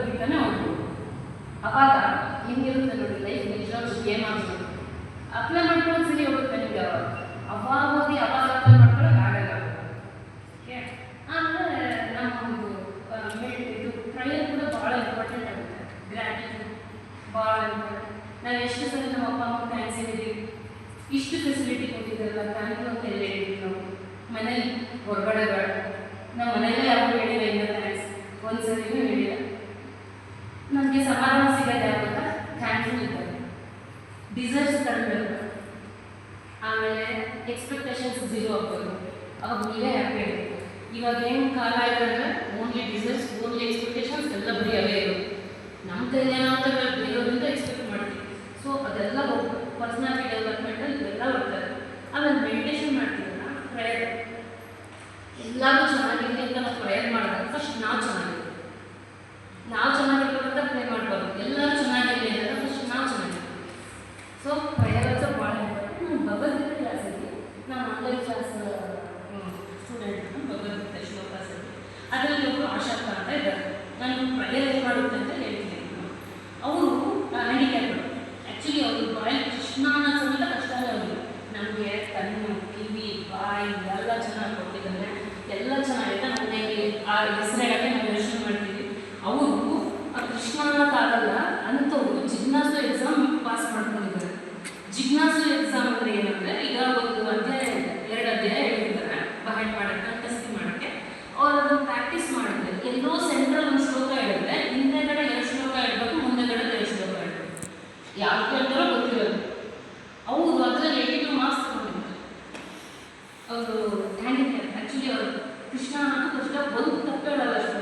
ಬೀಳ್ತಾನೆ ಹೋಗ್ಬೋದು ಅವಾಗ ಹಿಂಗಿರುತ್ತೆ ನೋಡಿ ಲೈಫ್ ನಿಜವಾಗ್ಲೂ ಗೇಮ್ ಆಗ್ಬೋದು ಅಪ್ಲೈ ಮಾಡ್ಕೊಂಡು ಸರಿ ಹೋಗುತ್ತೆ ನಿಮ್ಗೆ ಅವಾಗ. ಅವಾಗ ಹೋಗಿ ಅವಾಗ ಅಪ್ಲೈ ಮಾಡ್ಕೊಳಕ್ ಆಗಲ್ಲ ಆಮೇಲೆ ನಮ್ಮೊಂದು ಇದು ಪ್ರಯರ್ ಕೂಡ ಭಾಳ ಇಂಪಾರ್ಟೆಂಟ್ ಆಗುತ್ತೆ. ಗ್ರ್ಯಾಟಿಟ್ಯೂಡ್ ಭಾಳ ಇಂಪಾರ್ಟೆಂಟ್ ನಾವು ಎಷ್ಟು ಸಲ ನಮ್ಮ ಅಪ್ಪ ಅಮ್ಮ ಥ್ಯಾಂಕ್ಸ್ ಹೇಳಿದ್ದೀವಿ ಇಷ್ಟು ಫೆಸಿಲಿಟಿ ಕೊಟ್ಟಿದ್ದಾರಲ್ಲ ಥ್ಯಾಂಕ್ ಯು ಅಂತ ಎಲ್ಲ ಹೇಳಿದ್ವಿ ನಾವು ಮನೇಲಿ ಹೊರಗಡೆ ಬೇಡ ನಾವು ಮನೆಯಲ್ಲೇ ಯಾವಾಗ ಹೇಳಿಲ್ಲ ಇಲ್ಲ ಥ್ಯಾಂಕ್ಸ್ ಒಂದು ಸರಿನೂ ಹೇಳಿಲ್ಲ ನಮಗೆ ಸಮಾಧಾನ ಸಿಗದೆ ಅಂತ ಥ್ಯಾಂಕ್ಫುಲ್ ಡಿಸರ್ಟ್ಸ್ ಕಡಿಮೆ ಇರುತ್ತೆ ಆಮೇಲೆ ಎಕ್ಸ್ಪೆಕ್ಟೇಷನ್ಸ್ ಝೀರೋ ಆಗ್ಬೋದು. ಅವಾಗ ನೀವೇ ಹ್ಯಾಪಿ ಇರುತ್ತೆ ಇವಾಗ ಏನು ಕಾಲ ಓನ್ಲಿ ಡಿಸರ್ವ್ಸ್ ಓನ್ಲಿ ಎಕ್ಸ್ಪೆಕ್ಟೇಷನ್ಸ್ ಎಲ್ಲ ಬರೀ ಅವೇ ಇರೋದು. ನಮ್ಮ ಕೈಲಿ ಏನೋ ಅಂತ ಬೇರೆಯವರಿಂದ ಎಕ್ಸ್ಪೆಕ್ಟ್ ಮಾಡ್ತೀವಿ. ಸೊ ಅದೆಲ್ಲ ಪರ್ಸ್ನಾಲಿಟಿ ಡೆವಲಪ್ಮೆಂಟಲ್ಲಿ ಇದೆಲ್ಲ ಬರ್ತಾರೆ ಆಮೇಲೆ ಮೆಡಿಟೇಷನ್ ಮಾಡ್ತೀವಲ್ಲ ಪ್ರೇಯರ್ ಎಲ್ಲಾದ್ರೂ ಅವಶ್ಯಕ ಅಂತ ಇದ್ದಾರೆ ನಾನು ಪ್ರೇಯರ್ ಮಾಡುತ್ತೆ ಅಂತ ಹೇಳ್ತೀನಿ ಅವರು ಹ್ಯಾಂಡಿಕ್ಯಾಪ್ಗಳು ಆ್ಯಕ್ಚುಲಿ ಅವರು ಬಾಯಿ ಕೃಷ್ಣ ಸಮೇತ ಕಷ್ಟನೇ ಅವರು ನಮಗೆ ಕಣ್ಣು ಕಿವಿ ಬಾಯಿ ಎಲ್ಲ ಚೆನ್ನಾಗಿ ಕೊಟ್ಟಿದ್ದಾರೆ ಎಲ್ಲ ಚೆನ್ನಾಗಿದೆ ಮನೆಯಲ್ಲಿ ಆ ಹೆಸರೇಗಕ್ಕೆ ನಾವು ಯೋಚನೆ ಮಾಡ್ತೀವಿ ಅವರು ಕೃಷ್ಣ ಅನ್ನೋಕ್ಕಾಗಲ್ಲ ಅಂಥವ್ರು ಜಿಜ್ಞಾಸ ಎಕ್ಸಾಮ್ ಪಾಸ್ ಮಾಡ್ಕೊಂಡಿದ್ದಾರೆ ಜಿಜ್ಞಾಸ ಎಲ್ಲೋ ಸೆಂಟ್ರಲ್ ಒಂದು ಶ್ಲೋಕ ಹೇಳಿದ್ರೆ ಹಿಂದೆಗಡೆ ಎರಡು ಶ್ಲೋಕ ಇಡಬೇಕು ಮುಂದೆಗಡೆ ಎರಡು ಶ್ಲೋಕ ಇಡಬೇಕು ಯಾಕೆ ಅಂತಾರೋ ಗೊತ್ತಿರೋದು. ಹೌದು ಅದ್ರಲ್ಲಿ ಏಯ್ಟಿ ಟು ಮಾರ್ಕ್ಸ್ ಅವರು ಆ್ಯಕ್ಚುಲಿ ಅವರು ಕೃಷ್ಣ ಅನ್ನೋದು ಕೃಷ್ಣ ಒಂದು ತಪ್ಪು ಹೇಳಲ್ಲ ಅಷ್ಟು.